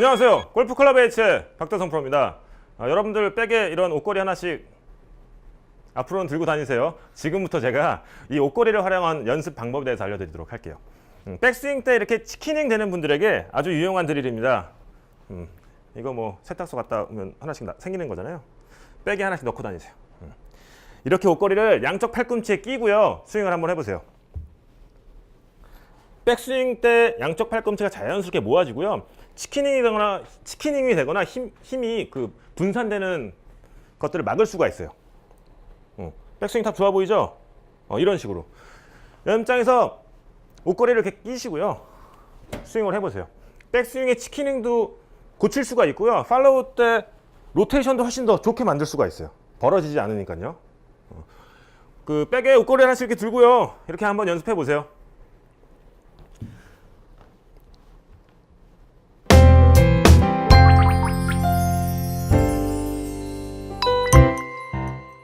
안녕하세요. 골프클럽 H의 박대성 프로입니다. 아, 여러분들 백에 이런 옷걸이 하나씩 앞으로는 들고 다니세요. 지금부터 제가 이 옷걸이를 활용한 연습 방법에 대해서 알려드리도록 할게요. 음, 백스윙 때 이렇게 치키닝 되는 분들에게 아주 유용한 드릴입니다. 음, 이거 뭐 세탁소 갔다 오면 하나씩 나- 생기는 거잖아요. 백에 하나씩 넣고 다니세요. 음. 이렇게 옷걸이를 양쪽 팔꿈치에 끼고요. 스윙을 한번 해보세요. 백스윙 때 양쪽 팔꿈치가 자연스럽게 모아지고요. 치키닝이 되거나 치키닝이 되거나 힘, 힘이 그 분산되는 것들을 막을 수가 있어요. 어, 백스윙 탑 좋아 보이죠? 어, 이런 식으로 연장에서 옷걸이를 이렇게 끼시고요. 스윙을 해보세요. 백스윙의 치키닝도 고칠 수가 있고요. 팔로우 때 로테이션도 훨씬 더 좋게 만들 수가 있어요. 벌어지지 않으니까요. 어, 그 백에 옷걸이 하나씩 이렇게 들고요. 이렇게 한번 연습해 보세요.